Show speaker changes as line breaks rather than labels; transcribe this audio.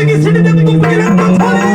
Portekiz'ini de bu